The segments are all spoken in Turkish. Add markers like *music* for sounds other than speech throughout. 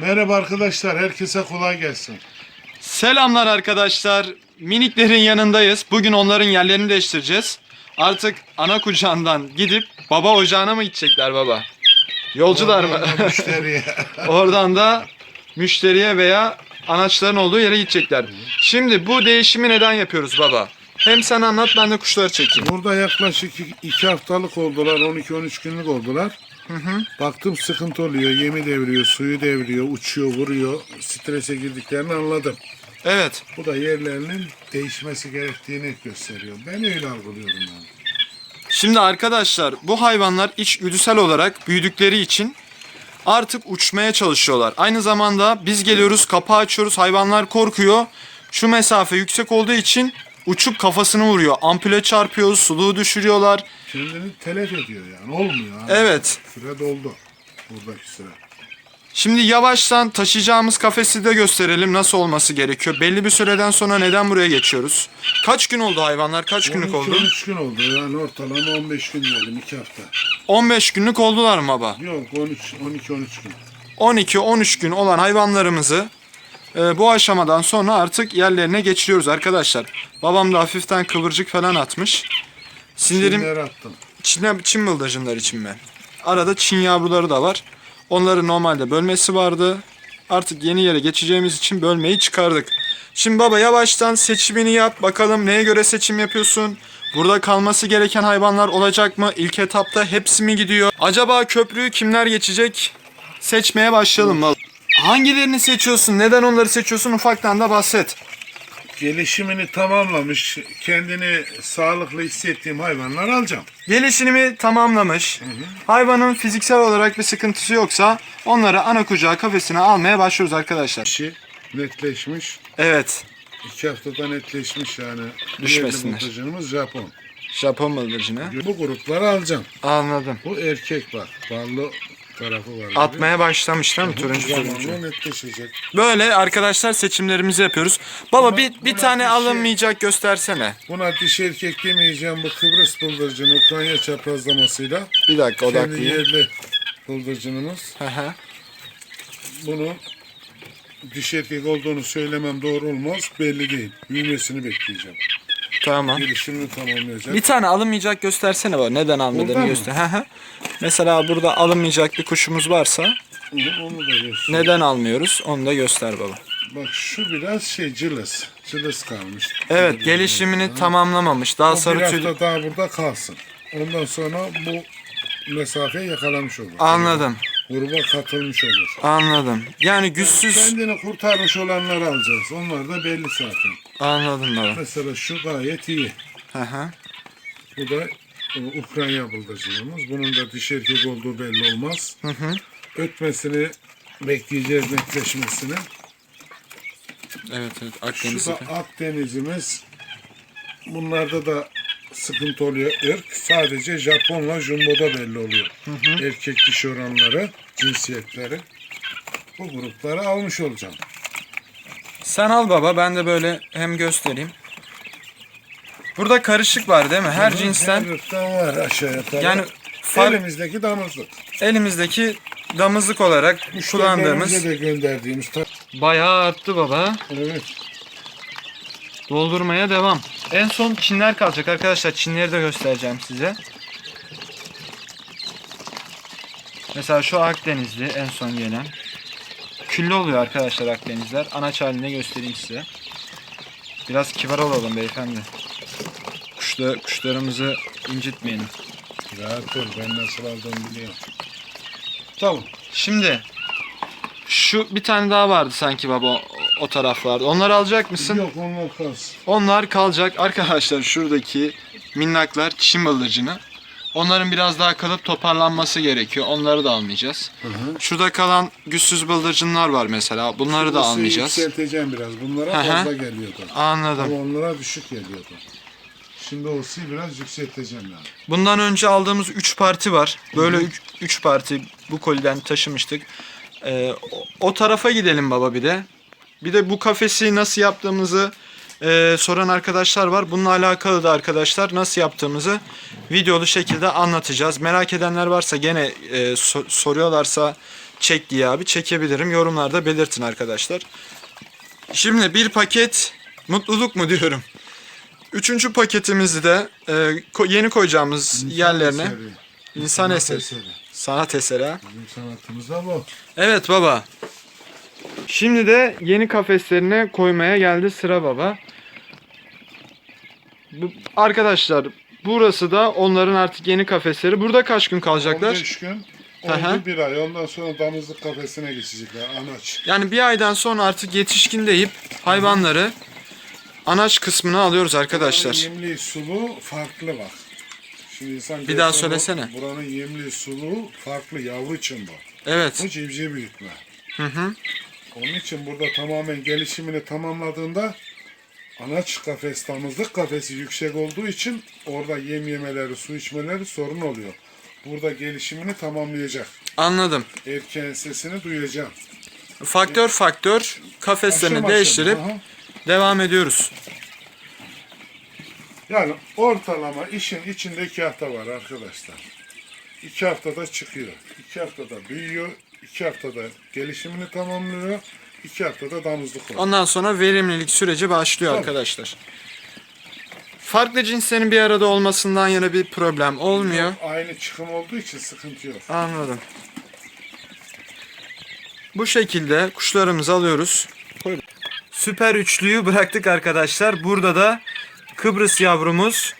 Merhaba arkadaşlar, herkese kolay gelsin. Selamlar arkadaşlar. Miniklerin yanındayız. Bugün onların yerlerini değiştireceğiz. Artık ana kucağından gidip baba ocağına mı gidecekler baba? Yolcular mı? Oradan da Müşteriye. *laughs* Oradan da müşteriye veya anaçların olduğu yere gidecekler. Şimdi bu değişimi neden yapıyoruz baba? Hem sen anlat ben de kuşları çekeyim. Burada yaklaşık 2 haftalık oldular, 12-13 günlük oldular. Baktım sıkıntı oluyor, yemi devriyor, suyu devriyor, uçuyor, vuruyor. Strese girdiklerini anladım. Evet. Bu da yerlerinin değişmesi gerektiğini gösteriyor. Ben öyle algılıyorum yani. Şimdi arkadaşlar bu hayvanlar içgüdüsel olarak büyüdükleri için artık uçmaya çalışıyorlar. Aynı zamanda biz geliyoruz kapağı açıyoruz hayvanlar korkuyor. Şu mesafe yüksek olduğu için uçup kafasını vuruyor. Ampule çarpıyor, suluğu düşürüyorlar. Kendini telef ediyor yani, olmuyor. Abi. Evet. Süre doldu. Buradaki süre. Şimdi yavaştan taşıyacağımız kafesi de gösterelim nasıl olması gerekiyor. Belli bir süreden sonra neden buraya geçiyoruz? Kaç gün oldu hayvanlar? Kaç günlük oldu? 13 gün oldu yani ortalama 15 gün diyelim 2 hafta. 15 günlük oldular mı baba? Yok 13 12 13 gün. 12-13 gün olan hayvanlarımızı e, bu aşamadan sonra artık yerlerine geçiriyoruz arkadaşlar. Babam da hafiften kıvırcık falan atmış. Sindirim Çimler attım. Çin, Çin bıldırcınlar için mi? Arada Çin yavruları da var. Onların normalde bölmesi vardı. Artık yeni yere geçeceğimiz için bölmeyi çıkardık. Şimdi baba yavaştan seçimini yap. Bakalım neye göre seçim yapıyorsun? Burada kalması gereken hayvanlar olacak mı? İlk etapta hepsi mi gidiyor? Acaba köprüyü kimler geçecek? Seçmeye başlayalım. Hangilerini seçiyorsun? Neden onları seçiyorsun? Ufaktan da bahset. Gelişimini tamamlamış, kendini sağlıklı hissettiğim hayvanları alacağım. Gelişimi tamamlamış. Hayvanın fiziksel olarak bir sıkıntısı yoksa onları ana kucağı kafesine almaya başlıyoruz arkadaşlar. İşi netleşmiş. Evet. iki haftada netleşmiş yani. Düşmesinler. Diğer montajımız Japon. Japon bıldırcını. Bu grupları alacağım. Anladım. Bu erkek bak. Ballı tarafı var. Atmaya başlamış değil mi turuncu turuncu? zamanla netleşecek. Böyle arkadaşlar seçimlerimizi yapıyoruz. Baba bir, bir buna tane bir şey- alınmayacak göstersene. Buna dişi erkek demeyeceğim. Bu Kıbrıs bıldırcını Ukrayna çaprazlamasıyla. Bir dakika Kendi odaklayayım. yerli bıldırcınımız. Hı hı. Bunu dişi erkek olduğunu söylemem doğru olmaz. Belli değil. Büyümesini bekleyeceğim. Tamam. Gelişimini tamamlayacak. Bir tane alınmayacak göstersene baba. Neden almadığını mı? göster. Hı hı. Mesela burada alınmayacak bir kuşumuz varsa Onu da göster. neden almıyoruz? Onu da göster baba. Bak şu biraz şey cılız. Cılız kalmış. Evet gelişimini tamamlamamış. Daha O sarı bir tüy. hafta daha burada kalsın. Ondan sonra bu mesafeyi yakalamış olur. Anladım. Gruba katılmış olur. Anladım. Yani güçsüz Kendini kurtarmış olanları alacağız. Onlar da belli zaten. Anladım baba. Mesela şu gayet iyi. Hı hı. Bu da e, Ukrayna bıldırcınımız. Bunun da dişi erkek olduğu belli olmaz. Hı hı. Ötmesini bekleyeceğiz netleşmesini. Evet evet Şu Akdeniz. da Akdenizimiz. Bunlarda da sıkıntı oluyor. Irk sadece Japonla Jumbo'da belli oluyor. Erkek dişi oranları, cinsiyetleri. Bu grupları almış olacağım. Sen al baba ben de böyle hem göstereyim. Burada karışık var değil mi? Her cinsten Her ırktan var aşağı yukarı. yani far, elimizdeki damızlık. elimizdeki damızlık olarak kullandığımız Müşterilerimize de gönderdiğimiz. bayağı arttı baba. Evet. Doldurmaya devam. En son Çinler kalacak arkadaşlar. Çinleri de göstereceğim size. Mesela şu Akdenizli en son gelen. Küllü oluyor arkadaşlar Akdenizler. Anaç halinde göstereyim size. Biraz kibar olalım beyefendi. Kuşla, kuşlarımızı incitmeyelim. Rahat ol ben nasıl aldığımı biliyorum. Tamam. Şimdi şu bir tane daha vardı sanki baba o, o taraflarda. Onları alacak mısın? Yok onlar kalsın. Onlar kalacak. Arkadaşlar şuradaki minnaklar Çin bıldırcını. Onların biraz daha kalıp toparlanması gerekiyor. Onları da almayacağız. Hı hı. Şurada kalan güçsüz bıldırcınlar var mesela. Bunları da Burası almayacağız. Yükselteceğim biraz. Bunlara Hı hı. fazla geliyordu. Ama Anladım. onlara düşük geliyordu. Şimdi o si biraz yükselteceğim yani. Bundan önce aldığımız 3 parti var. Böyle 3 parti bu koliden taşımıştık. Ee, o, o tarafa gidelim baba bir de. Bir de bu kafesi nasıl yaptığımızı e, soran arkadaşlar var. Bununla alakalı da arkadaşlar nasıl yaptığımızı videolu şekilde anlatacağız. Merak edenler varsa gene e, so- soruyorlarsa çek diye abi çekebilirim. Yorumlarda belirtin arkadaşlar. Şimdi bir paket mutluluk mu diyorum. Üçüncü paketimizi de e, ko- yeni koyacağımız yerlerine Eseri. insan Sanat eseri. eseri. Sanat eseri. Bizim sanatımız da bu. Evet baba. Şimdi de yeni kafeslerine koymaya geldi sıra baba. Bu, arkadaşlar burası da onların artık yeni kafesleri. Burada kaç gün kalacaklar? 15 gün, oldu bir ay. Ondan sonra damızlık kafesine geçecekler. Anaç. Yani bir aydan sonra artık yetişkin deyip hayvanları anaç kısmına alıyoruz arkadaşlar. Buranın yemli sulu farklı bak. Şimdi insan Bir daha söylesene. bu- Buranın yemli sulu farklı yavru için bu. Evet. Bu civciv büyütme. Hı hı. Onun için burada tamamen gelişimini tamamladığında anaç kafes, damızlık kafesi yüksek olduğu için orada yem yemeleri, su içmeleri sorun oluyor. Burada gelişimini tamamlayacak. Anladım. Erkeğin sesini duyacağım. Faktör faktör kafeslerini değiştirip aha. devam ediyoruz. Yani ortalama işin içinde iki hafta var arkadaşlar. İki haftada çıkıyor. iki haftada büyüyor. İki haftada gelişimini tamamlıyor. iki haftada damızlık oluyor. Ondan sonra verimlilik süreci başlıyor Tabii. arkadaşlar. Farklı cinslerin bir arada olmasından yana bir problem olmuyor. Aynı çıkım olduğu için sıkıntı yok. Anladım. Bu şekilde kuşlarımızı alıyoruz. Süper üçlüyü bıraktık arkadaşlar. Burada da Kıbrıs yavrumuz,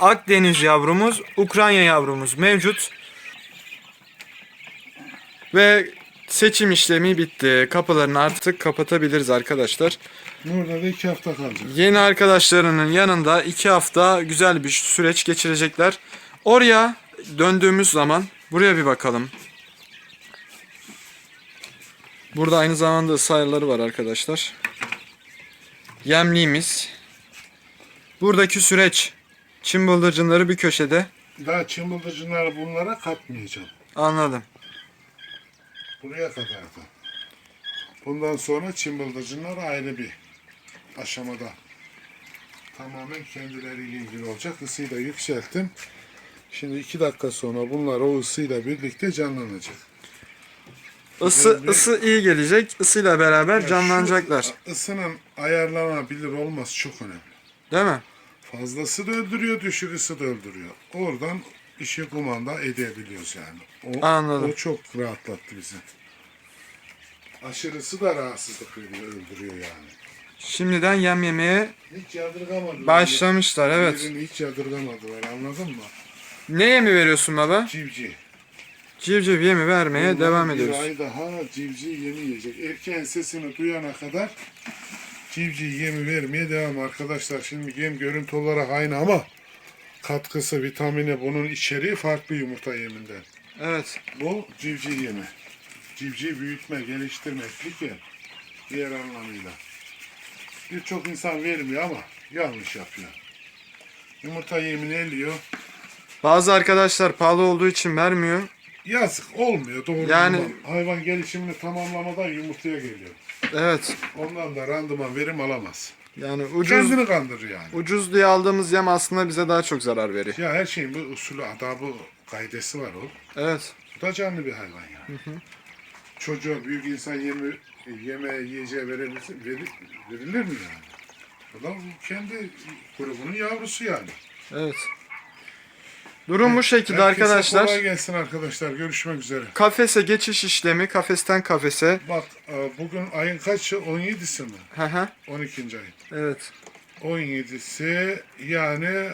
Akdeniz yavrumuz, Ukrayna yavrumuz mevcut. Ve seçim işlemi bitti. Kapılarını artık kapatabiliriz arkadaşlar. Burada da iki hafta kalacak. Yeni arkadaşlarının yanında iki hafta güzel bir süreç geçirecekler. Oraya döndüğümüz zaman buraya bir bakalım. Burada aynı zamanda ısrarları var arkadaşlar. Yemliğimiz. Buradaki süreç. Çin bıldırcınları bir köşede. Daha çımbıldırcınları bunlara katmayacağım. Anladım. Buraya kadar da. Bundan sonra çımbıldırcınlar ayrı bir aşamada. Tamamen kendileriyle ilgili olacak. Isıyı da yükselttim. Şimdi iki dakika sonra bunlar o ısıyla birlikte canlanacak. Isı, Böyle- ısı iyi gelecek. Isıyla beraber Ya canlanacaklar. şu ısının ayarlanabilir olması çok önemli. Değil mi? Fazlası da öldürüyor, düşük ısı da öldürüyor. Oradan işi kumanda edebiliyoruz yani. O, Anladım. O çok rahatlattı bizi. Aşırısı da rahatsızlık veriyor, öldürüyor yani. Şimdiden yem yemeye Hiç yadırgamadılar. başlamışlar evet. Birini hiç yadırgamadılar anladın mı? Ne yemi veriyorsun baba? Civciv. Civciv yemi vermeye Bundan devam bir ediyoruz. ay daha civciv yemi yiyecek. Erkeğin sesini duyana kadar civciv yemi vermeye devam arkadaşlar. Şimdi yem görüntü olarak aynı ama katkısı, vitamini bunun içeriği farklı yumurta yeminden. Evet. Bu civciv yemi. Civciv büyütme, geliştirme, yem. Diğer anlamıyla. Birçok insan vermiyor ama yanlış yapıyor. Yumurta yemini eliyor. Bazı arkadaşlar pahalı olduğu için vermiyor. Yazık olmuyor doğru. Yani- Yani... Hayvan gelişimini tamamlamadan yumurtaya geliyor. Evet. Ondan da randıman verim alamaz. Yani ucuz Kendini kandırır yani. ucuz diye aldığımız yem aslında bize daha çok zarar veriyor. Ya her şeyin bir usulü, adabı, kaidesi var o. Evet. Bu da canlı bir hayvan yani. Çocuğa büyük insan yemi, yeme yiyeceği verilir, verir, verilir mi yani? O da kendi grubunun yavrusu yani. Evet. Durum bu şekilde Herkese arkadaşlar. kolay gelsin arkadaşlar. Görüşmek üzere. Kafese geçiş işlemi kafesten kafese. Bak e, bugün ayın kaçı? 17'si mi? Hı hı. 12. ayın. Evet. 17'si yani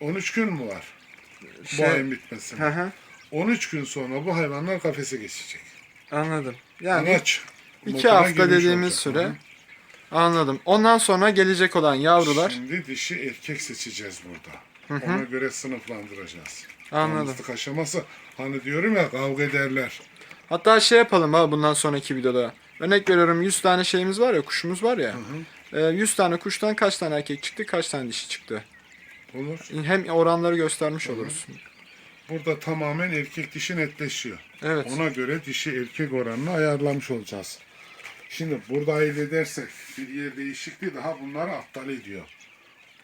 13 gün mü var bu Şey, ayın bitmesine? hı hı. 13 gün sonra bu hayvanlar kafese geçecek. Anladım. Yani Anaç. iki moduna hafta girmiş dediğimiz olacak. süre. Hı. Anladım. Ondan sonra gelecek olan yavrular. Şimdi dişi erkek seçeceğiz burada. Ona göre sınıflandıracağız. Anladım. Damızlık aşaması hani diyorum ya kavga ederler. Hatta şey yapalım abi bundan sonraki videoda. Örnek veriyorum 100 tane şeyimiz var ya kuşumuz var ya. Ee, 100 tane kuştan kaç tane erkek çıktı kaç tane dişi çıktı. Olur. Hem oranları göstermiş oluruz. Burada tamamen erkek dişi netleşiyor. Evet. Ona göre dişi erkek oranını ayarlamış olacağız. Şimdi burada elde edersek bir yer değişikliği daha bunları aptal ediyor.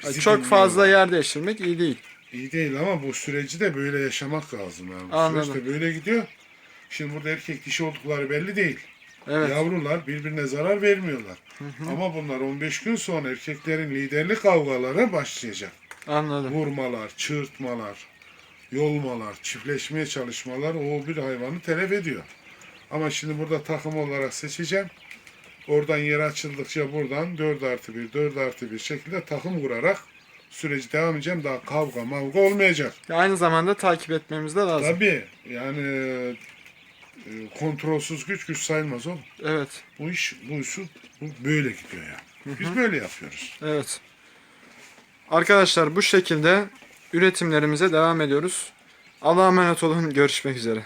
Bizi Çok fazla dinliyorlar. yer değiştirmek iyi değil. İyi değil ama bu süreci de böyle yaşamak lazım. Yani. Bu Anladım. süreç de böyle gidiyor. Şimdi burada erkek dişi oldukları belli değil. Evet. Yavrular birbirine zarar vermiyorlar. Ama bunlar 15 gün sonra erkeklerin liderlik kavgaları başlayacak. Anladım. Vurmalar, çığırtmalar, yolmalar, çiftleşmeye çalışmalar o bir hayvanı telef ediyor. Ama şimdi burada takım olarak seçeceğim. Oradan yer açıldıkça buradan 4 artı 1, 4 artı 1 şekilde takım kurarak süreci devam edeceğim. Daha kavga mavga olmayacak. Aynı zamanda takip etmemiz de lazım. Tabii yani e, kontrolsüz güç güç sayılmaz oğlum. Evet. Bu iş bu iş bu böyle gidiyor yani. Biz böyle yapıyoruz. Evet. Arkadaşlar bu şekilde üretimlerimize devam ediyoruz. Allah'a emanet olun. Görüşmek üzere.